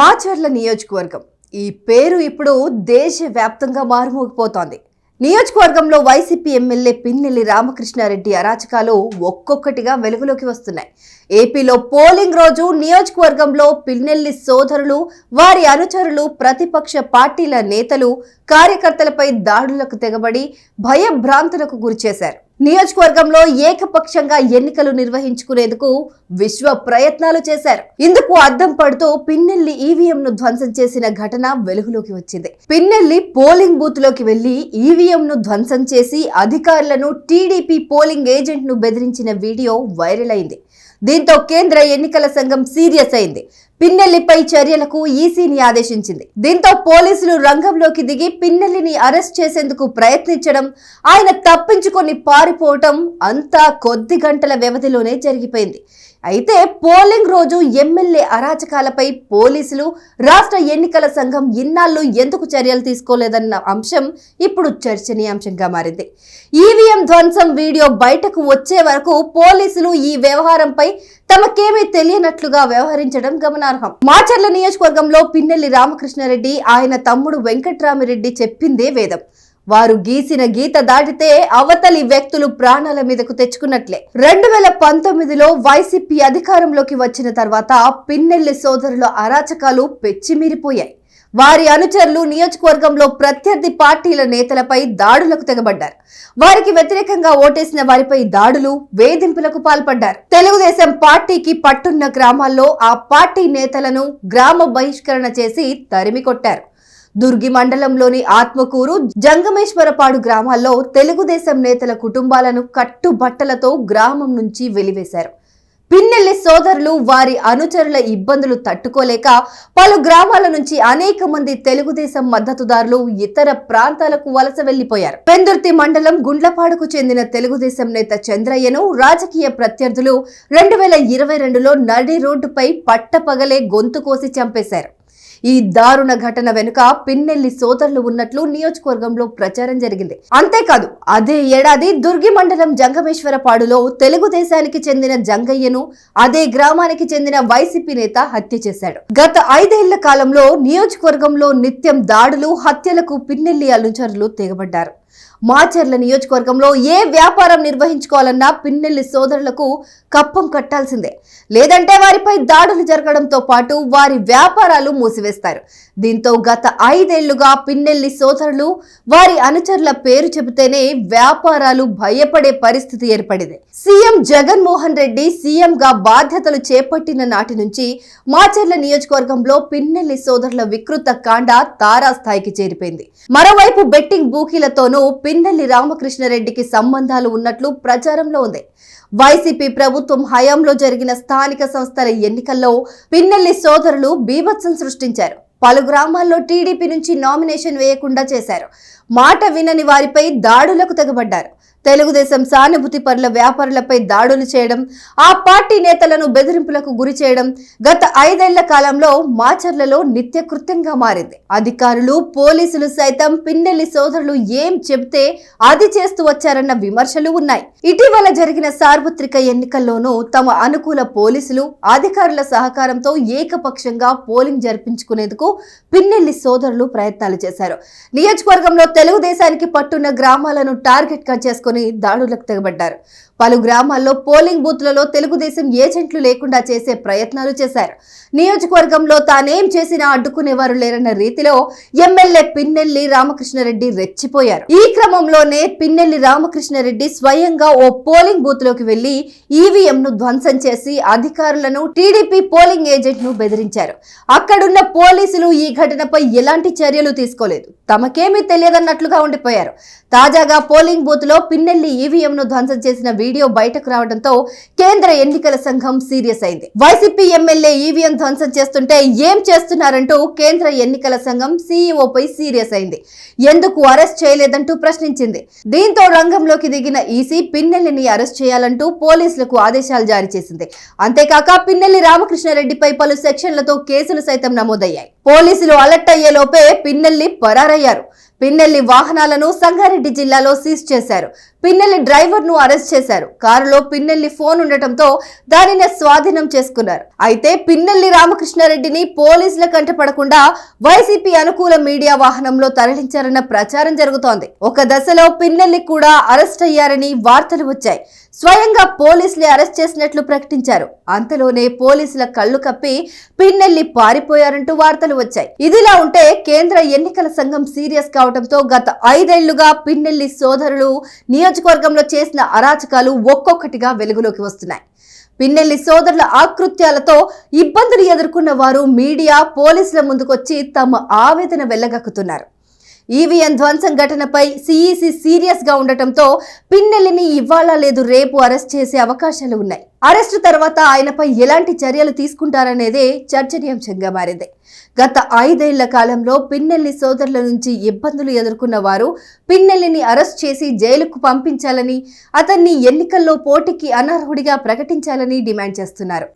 మాచర్ల నియోజకవర్గం. ఈ పేరు ఇప్పుడు దేశవ్యాప్తంగా మారుమోగిపోతోంది. నియోజకవర్గంలో వైసీపీ ఎమ్మెల్యే పిన్నెల్లి రామకృష్ణారెడ్డి అరాచకాలు ఒక్కొక్కటిగా వెలుగులోకి వస్తున్నాయి. ఏపీలో పోలింగ్ రోజు నియోజకవర్గంలో పిన్నెల్లి సోదరులు వారి అనుచరులు ప్రతిపక్ష పార్టీల నేతలు కార్యకర్తలపై దాడులకు తెగబడి భయభ్రాంతులకు గురిచేశారు. నియోజకవర్గంలో ఏకపక్షంగా ఎన్నికలు నిర్వహించుకునేందుకు విశ్వ ప్రయత్నాలు చేశారు. ఇందుకు అద్దం పడుతూ పిన్నెల్లి ఈవీఎం ను ధ్వంసం చేసిన ఘటన వెలుగులోకి వచ్చింది. పిన్నెల్లి పోలింగ్ బూత్లోకి వెళ్ళి ఈవీఎం ను ధ్వంసం చేసి అధికారులను టీడీపీ పోలింగ్ ఏజెంట్ను బెదిరించిన వీడియో వైరల్ అయింది. దీంతో కేంద్ర ఎన్నికల సంఘం సీరియస్ అయింది. పిన్నెల్లిపై చర్యలకు ఈసీని ఆదేశించింది. దీంతో పోలీసులు రంగంలోకి దిగి పిన్నెల్లిని అరెస్ట్ చేసేందుకు ప్రయత్నించడం ఆయన తప్పించుకొని పారిపోవటం అంతా కొద్ది గంటల వ్యవధిలోనే జరిగిపోయింది. అయితే పోలింగ్ రోజు ఎమ్మెల్యే అరాచకాలపై పోలీసులు రాష్ట్ర ఎన్నికల సంఘం ఇన్నాళ్ళు ఎందుకు చర్యలు తీసుకోలేదన్న అంశం ఇప్పుడు చర్చనీయాంశంగా మారింది. ఈవీఎం ధ్వంసం వీడియో బయటకు వచ్చే వరకు పోలీసులు ఈ వ్యవహారంపై తమకేమీ తెలియనట్లుగా వ్యవహరించడం గమనార్హం. మాచర్ల నియోజకవర్గంలో పిన్నెల్లి రామకృష్ణారెడ్డి ఆయన తమ్ముడు వెంకట్రామిరెడ్డి చెప్పిందే వేదం. వారు గీసిన గీత దాటితే అవతలి వ్యక్తులు ప్రాణాల మీదకు తెచ్చుకున్నట్లే. రెండు వేల పంతొమ్మిదిలో వైసీపీ అధికారంలోకి వచ్చిన తర్వాత పిన్నెల్లి సోదరుల అరాచకాలు పెచ్చిమీరిపోయాయి. వారి అనుచరులు నియోజకవర్గంలో ప్రత్యర్థి పార్టీల నేతలపై దాడులకు తెగబడ్డారు. వారికి వ్యతిరేకంగా ఓటేసిన వారిపై దాడులు వేధింపులకు పాల్పడ్డారు. తెలుగుదేశం పార్టీకి పట్టున్న గ్రామాల్లో ఆ పార్టీ నేతలను గ్రామ బహిష్కరణ చేసి తరిమి కొట్టారు. దుర్గి మండలంలోని ఆత్మకూరు జంగమేశ్వరపాడు గ్రామాల్లో తెలుగుదేశం నేతల కుటుంబాలను కట్టుబట్టలతో గ్రామం నుంచి వెలివేశారు. పిన్నెల్లి సోదరులు వారి అనుచరుల ఇబ్బందులు తట్టుకోలేక పలు గ్రామాల నుంచి అనేక మంది తెలుగుదేశం మద్దతుదారులు ఇతర ప్రాంతాలకు వలస వెళ్ళిపోయారు పెందుర్తి మండలం గుండ్లపాడుకు చెందిన తెలుగుదేశం నేత చంద్రయ్యను రాజకీయ ప్రత్యర్థులు రెండు వేల ఇరవై రెండులో నడి రోడ్డుపై పట్టపగలే గొంతు కోసి చంపేశారు. ఈ దారుణ ఘటన వెనుక పిన్నెల్లి సోదరులు ఉన్నట్లు నియోజకవర్గంలో ప్రచారం జరిగింది. అంతేకాదు అదే ఏడాది దుర్గి మండలం జంగమేశ్వరపాడులో తెలుగుదేశానికి చెందిన జంగయ్యను అదే గ్రామానికి చెందిన వైసీపీ నేత హత్య చేశాడు. గత ఐదేళ్ళ కాలంలో నియోజకవర్గంలో నిత్యం దాడులు హత్యలకు పిన్నెల్లి అనుచరులు తెగబడ్డారు. మాచర్ల నియోజకవర్గంలో ఏ వ్యాపారం నిర్వహించుకోవాలన్నా పిన్నెల్లి సోదరులకు కప్పం కట్టాల్సిందే. లేదంటే వారిపై దాడులు జరగడంతో పాటు వారి వ్యాపారాలు మూసివేస్తారు. దీంతో గత ఐదేళ్ళుగా పిన్నెల్లి సోదరులు వారి అనుచరుల పేరు చెబితేనే వ్యాపారాలు భయపడే పరిస్థితి ఏర్పడింది. సీఎం జగన్మోహన్ రెడ్డి సీఎంగా బాధ్యతలు చేపట్టిన నాటి నుంచి మాచర్ల నియోజకవర్గంలో పిన్నెల్లి సోదరుల వికృత కాండ తారాస్థాయికి చేరిపోయింది. మరోవైపు బెట్టింగ్ బూకీలతోనూ పిన్నెల్లి రామకృష్ణారెడ్డికి సంబంధాలు ఉన్నట్లు ప్రచారంలో ఉంది. వైసీపీ ప్రభుత్వం హయాంలో జరిగిన స్థానిక సంస్థల ఎన్నికల్లో పిన్నెల్లి సోదరులు బీభత్సం సృష్టించారు. పలు గ్రామాల్లో టీడీపీ నుంచి నామినేషన్ వేయకుండా చేశారు. మాట వినని వారిపై దాడులకు తెగబడ్డారు. తెలుగుదేశం సానుభూతి పరుల వ్యాపారులపై దాడులు చేయడం ఆ పార్టీ నేతలను బెదిరింపులకు గురి చేయడం గత ఐదేళ్ళ కాలంలో మాచర్లలో నిత్యకృత్యంగా మారింది. అధికారులు పోలీసులు సైతం పిన్నెల్లి సోదరులు ఏం చెబితే అది చేస్తూ వచ్చారన్న విమర్శలు ఉన్నాయి. ఇటీవల జరిగిన సార్వత్రిక ఎన్నికల్లోనూ తమ అనుకూల పోలీసులు అధికారుల సహకారంతో ఏకపక్షంగా పోలింగ్ జరిపించుకునేందుకు పిన్నెల్లి సోదరులు ప్రయత్నాలు చేశారు. నియోజకవర్గంలో తెలుగుదేశానికి పట్టున్న గ్రామాలను టార్గెట్గా చేసుకుని దాడులకు తెగబడ్డారు. పలు గ్రామాల్లో పోలింగ్ బూత్లలో తెలుగుదేశం ఏజెంట్లు లేకుండా చేసే ప్రయత్నాలు చేశారు. నియోజకవర్గంలో తానేం చేసినా అడ్డుకునేవారు లేరన్న రీతిలో ఎమ్మెల్యే పిన్నెల్లి రామకృష్ణారెడ్డి రెచ్చిపోయారు. ఈ క్రమంలోనే పిన్నెల్లి రామకృష్ణారెడ్డి స్వయంగా ఓ పోలింగ్ బూత్లోకి వెళ్ళి ఈవీఎం ను ధ్వంసం చేసి అధికారులను టీడీపీ పోలింగ్ ఏజెంట్ను బెదిరించారు. అక్కడున్న పోలీసులు ఈ ఘటనపై ఎలాంటి చర్యలు తీసుకోలేదు. తమకేమీ తెలియదన్నట్లుగా ఉండిపోయారు. తాజాగా పోలింగ్ బూత్లో పిన్నెల్లి ఈవీఎం ను ధ్వంసం చేసిన వీడియో బయటకు రావడంతో కేంద్ర ఎన్నికల సంఘం సీరియస్ అయింది. వైసీపీ ఎమ్మెల్యే ఈవీఎం ధ్వంసం చేస్తుంటే ఏం చేస్తున్నారంటూ కేంద్ర ఎన్నికల సంఘం సీఈఓపై సీరియస్ అయింది. ఎందుకు అరెస్ట్ చేయలేదంటూ ప్రశ్నించింది. దీంతో రంగంలోకి దిగిన ఈసీ పిన్నెల్లిని అరెస్ట్ చేయాలంటూ పోలీసులకు ఆదేశాలు జారీ చేసింది. అంతేకాక పిన్నెల్లి రామకృష్ణారెడ్డిపై పలు సెక్షన్లతో కేసులు సైతం నమోదయ్యాయి. పోలీసులు అలర్ట్ అయ్యే లోపే పిన్నెల్లి పరారయ్యారు. పిన్నెల్లి వాహనాలను సంగారెడ్డి జిల్లాలో సీజ్ చేశారు. పిన్నెల్లి డ్రైవర్ను అరెస్ట్ చేశారు. కారులో పిన్నెల్లి ఫోన్ ఉండటంతో దానిని స్వాధీనం చేసుకున్నారు. అయితే పిన్నెల్లి రామకృష్ణారెడ్డిని పోలీసుల కంటపడకుండా వైసీపీ అనుకూల మీడియా వాహనంలో తరలించారన్న ప్రచారం జరుగుతోంది. ఒక దశలో పిన్నెల్లి కూడా అరెస్ట్ అయ్యారని వార్తలు వచ్చాయి. స్వయంగా పోలీసులే అరెస్ట్ చేసినట్లు ప్రకటించారు. అంతలోనే పోలీసుల కళ్ళు కప్పి పిన్నెల్లి పారిపోయారంటూ వార్తలు వచ్చాయి. ఇదిలా ఉంటే కేంద్ర ఎన్నికల సంఘం సీరియస్ కావడంతో గత ఐదేళ్ళుగా పిన్నెల్లి సోదరులు నియోజకవర్గంలో చేసిన అరాచకాలు ఒక్కొక్కటిగా వెలుగులోకి వస్తున్నాయి. పిన్నెల్లి సోదరుల ఆకృత్యాలతో ఇబ్బందులు ఎదుర్కొన్న వారు మీడియా పోలీసుల ముందుకొచ్చి తమ ఆవేదన వెళ్ళగక్కుతున్నారు ఈవీఎం ధ్వంసం ఘటనపై సీఈసీ సీరియస్గా ఉండటంతో పిన్నెల్లిని ఇవ్వాలా లేదు రేపు అరెస్ట్ చేసే అవకాశాలు ఉన్నాయి. అరెస్టు తర్వాత ఆయనపై ఎలాంటి చర్యలు తీసుకుంటారనేదే చర్చనీయాంశంగా మారింది. గత ఐదేళ్ళ కాలంలో పిన్నెల్లి సోదరుల నుంచి ఇబ్బందులు ఎదుర్కొన్న వారు పిన్నెల్లిని అరెస్ట్ చేసి జైలుకు పంపించాలని అతన్ని ఎన్నికల్లో పోటీకి అనర్హుడిగా ప్రకటించాలని డిమాండ్ చేస్తున్నారు.